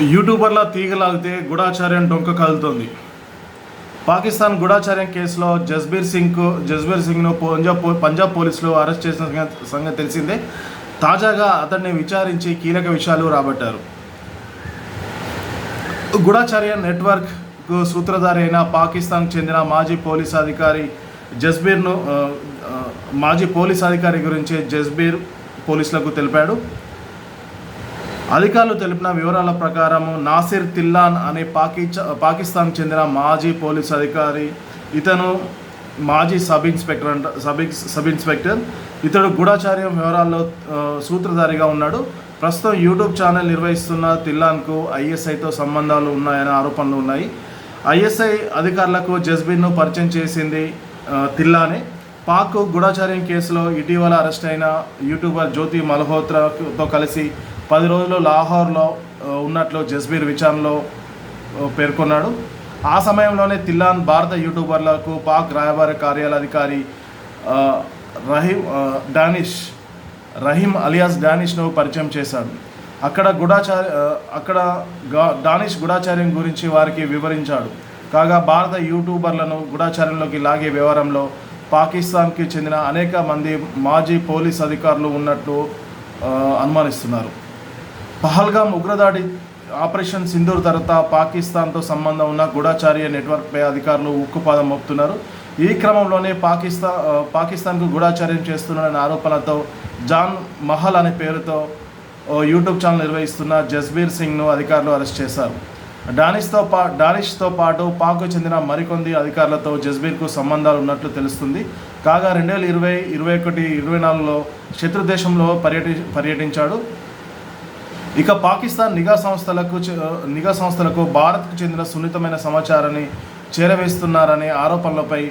యూట్యూబర్ల తీగలాగితే గూఢాచార్యం డొంక కదులుతోంది పాకిస్తాన్ గూఢాచార్యం కేసులో జస్బీర్ సింగ్కు జస్బీర్ సింగ్ను పంజాబ్ పంజాబ్ పోలీసులు అరెస్ట్ చేసిన సంగతి- సంగతి తెలిసిందే. తాజాగా అతన్ని విచారించి కీలక విషయాలు రాబట్టారు. గూఢాచార్య నెట్వర్క్ సూత్రధారి అయిన పాకిస్తాన్కు చెందిన మాజీ పోలీస్ అధికారి జస్బీర్ను మాజీ పోలీస్ అధికారి గురించి జస్బీర్ పోలీసులకు తెలిపాడు. అధికారులు తెలిపిన వివరాల ప్రకారం నాసిర్ తిల్లాన్ అనే పాకి పాకిస్తాన్ చెందిన మాజీ పోలీస్ అధికారి ఇతను మాజీ సబ్ ఇన్స్పెక్టర్ అంట సబ్ సబ్ ఇన్స్పెక్టర్. ఇతడు గూఢాచార్యం వివరాల్లో సూత్రధారిగా ఉన్నాడు. ప్రస్తుతం యూట్యూబ్ ఛానల్ నిర్వహిస్తున్న తిల్లాన్కు ఐఎస్ఐతో సంబంధాలు ఉన్నాయనే ఆరోపణలు ఉన్నాయి. ఐఎస్ఐ అధికారులకు జస్బిన్ను పరిచయం చేసింది తిల్లానే. పాక్ గూఢాచార్యం కేసులో ఇటీవల అరెస్ట్ అయిన యూట్యూబర్ జ్యోతి మల్హోత్రాతో కలిసి పది రోజులు లాహోర్లో ఉన్నట్లు జస్బీర్ విచారణలో పేర్కొన్నాడు. ఆ సమయంలోనే తిల్లాన్ భారత యూట్యూబర్లకు పాక్ రాయబార కార్యాలధికారి రహీమ్ డానిష్ రహీం అలియాస్ డానిష్ను పరిచయం చేశాడు. అక్కడ గుడాచార్య అక్కడ గా- డానిష్ గుడాచార్యం గురించి వారికి వివరించాడు. కాగా భారత యూట్యూబర్లను గుడాచార్యంలోకి లాగే వ్యవహారంలో పాకిస్తాన్కి చెందిన అనేక మంది మాజీ పోలీస్ అధికారులు ఉన్నట్టు అనుమానిస్తున్నారు. పహల్గామ్ ఉగ్రదాడి ఆపరేషన్ సింధూర్ తర్వాత పాకిస్తాన్తో సంబంధం ఉన్న గూఢాచార్య నెట్వర్క్పై అధికారులు ఉక్కుపాదం మోపుతున్నారు. ఈ క్రమంలోనే పాకిస్తాన్ పాకిస్తాన్కు గూఢాచార్యం చేస్తున్నారనే ఆరోపణలతో జాన్ మహల్ అనే పేరుతో యూట్యూబ్ ఛానల్ నిర్వహిస్తున్న జస్బీర్ సింగ్ను అధికారులు అరెస్ట్ చేశారు. డానిష్తో పా డానిష్తో పాటు పాక్కు చెందిన మరికొంది అధికారులతో జస్బీర్కు సంబంధాలు ఉన్నట్లు తెలుస్తుంది. కాగా రెండు వేల ఇరవై ఇరవై ఒకటి ఇరవై నాలుగులో శత్రు దేశంలో పర్యటి పర్యటించాడు. ఇక పాకిస్తాన్ నిఘా సంస్థలకు నిఘా సంస్థలకు భారత్కు చెందిన సున్నితమైన సమాచారాన్ని చేరవేస్తున్నారనే ఆరోపణలపై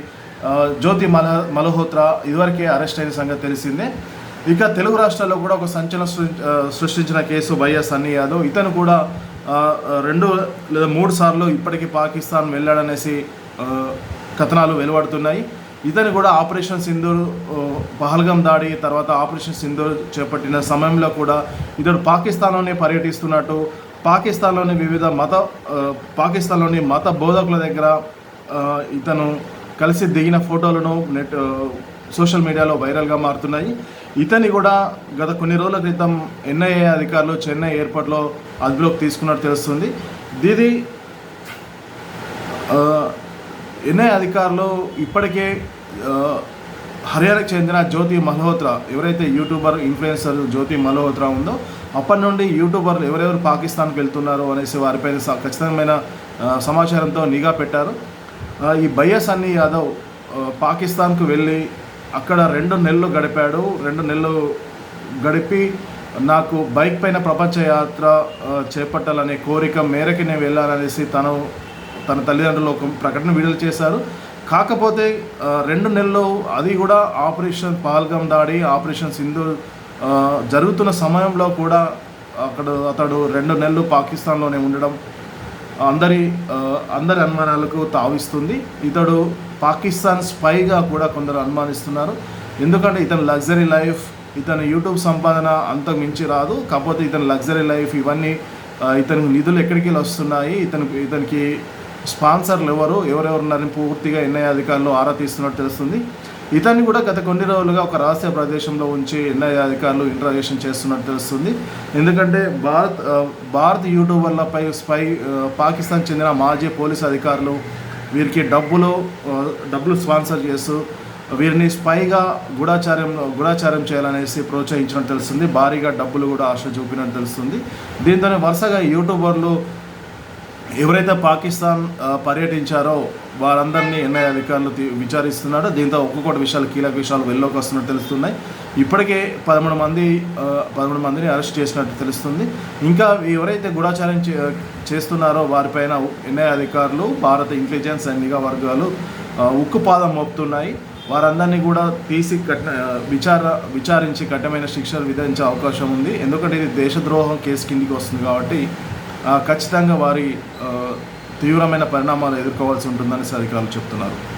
జ్యోతి మల మల్హోత్రా ఇదివరకే అరెస్ట్ అయిన సంగతి తెలిసిందే. ఇక తెలుగు రాష్ట్రాల్లో కూడా ఒక సంచలనం సృష్టించిన కేసు వైఎస్ సన్నీ యాదవ్. ఇతను కూడా రెండు లేదా మూడు సార్లు ఇప్పటికీ పాకిస్తాన్ వెళ్ళాడనేసి కథనాలు వెలువడుతున్నాయి. ఇతను కూడా ఆపరేషన్ సింధూర్ పహల్గం దాడి తర్వాత ఆపరేషన్ సింధూర్ చేపట్టిన సమయంలో కూడా ఇతడు పాకిస్తాన్లోనే పర్యటిస్తున్నట్టు పాకిస్తాన్లోని వివిధ మత పాకిస్తాన్లోని మత బోధకుల దగ్గర ఇతను కలిసి దిగిన ఫోటోలను నెట్ సోషల్ మీడియాలో వైరల్గా మారుతున్నాయి. ఇతని కూడా గత కొన్ని రోజుల క్రితం ఎన్ఐఏ అధికారులు చెన్నై ఎయిర్పోర్ట్లో అదుపులోకి తీసుకున్నట్టు తెలుస్తుంది. దీది ఎన్ఐ అధికారులు ఇప్పటికే హర్యానాకు చెందిన జ్యోతి మల్హోత్రా ఎవరైతే యూట్యూబర్ ఇన్ఫ్లుయెన్సర్ జ్యోతి మల్హోత్రా ఉందో అప్పటి నుండి యూట్యూబర్లు ఎవరెవరు పాకిస్తాన్కి వెళ్తున్నారో అనేసి వారిపైన స- ఖచ్చితమైన సమాచారంతో నిఘా పెట్టారు. ఈ బయ్యస్ అన్ని యాదవ్ పాకిస్తాన్కు వెళ్ళి అక్కడ రెండు నెలలు గడిపాడు. రెండు నెలలు గడిపి నాకు బైక్ పైన ప్రపంచ యాత్ర చేపట్టాలనే కోరిక మేరకు నేను వెళ్ళాలనేసి తను తన తల్లిదండ్రులు ఒక ప్రకటన విడుదల చేశారు. కాకపోతే రెండు నెలలు అది కూడా ఆపరేషన్ పాల్గం దాడి ఆపరేషన్ సింధు జరుగుతున్న సమయంలో కూడా అక్కడ అతడు రెండు నెలలు పాకిస్తాన్లోనే ఉండడం అందరి అందరి అనుమానాలకు తావిస్తుంది. ఇతడు పాకిస్తాన్ స్పైగా కూడా కొందరు అనుమానిస్తున్నారు. ఎందుకంటే ఇతని లగ్జరీ లైఫ్ ఇతని యూట్యూబ్ సంపాదన అంత మించి రాదు. కాకపోతే ఇతని లగ్జరీ లైఫ్ ఇవన్నీ ఇతనికి నిధులు ఎక్కడికి వెళ్ళి వస్తున్నాయి ఇతనికి ఇతనికి స్పాన్సర్లు ఎవరు ఎవరెవరు ఉన్నారని పూర్తిగా ఎన్ఐ అధికారులు ఆరా తీస్తున్నట్టు తెలుస్తుంది. ఇతన్ని కూడా గత కొన్ని రోజులుగా ఒక రహస్య ప్రదేశంలో ఉంచి ఎన్ఐఏ అధికారులు ఇంటరాగేషన్ చేస్తున్నట్టు తెలుస్తుంది. ఎందుకంటే భారత్ భారత్ యూట్యూబర్లపై స్పై పాకిస్తాన్ చెందిన మాజీ పోలీసు అధికారులు వీరికి డబ్బులు డబ్బులు స్పాన్సర్ చేస్తూ వీరిని స్పైగా గూఢాచార్యం గూఢాచారం చేయాలనేసి ప్రోత్సహించినట్టు తెలుస్తుంది. భారీగా డబ్బులు కూడా ఆశ చూపినట్టు తెలుస్తుంది. దీంతోనే వరుసగా యూట్యూబర్లు ఎవరైతే పాకిస్తాన్ పర్యటించారో వారందరినీ ఎన్ఐ అధికారులు తీ- విచారిస్తున్నారో దీంతో ఒక్కొక్కటి విషయాలు కీలక విషయాలు వెళ్ళలోకి వస్తున్నట్టు తెలుస్తున్నాయి. ఇప్పటికే పదమూడు మంది పదమూడు మందిని అరెస్ట్ చేసినట్టు తెలుస్తుంది. ఇంకా ఎవరైతే గూఢాచారం చే- చేస్తున్నారో వారిపైన ఎన్ఐ అధికారులు భారత ఇంటెలిజెన్స్ అండ్ నిఘా వర్గాలు ఉక్కుపాదం మోపుతున్నాయి. వారందరినీ కూడా తీసి కఠిన విచార విచారించి కఠినమైన శిక్షలు విధించే అవకాశం ఉంది. ఎందుకంటే ఇది దేశద్రోహం కేసు కిందికి వస్తుంది కాబట్టి ఖచ్చితంగా వారి తీవ్రమైన పరిణామాలు ఎదుర్కోవాల్సి ఉంటుందని అధికారులు చెప్తున్నారు.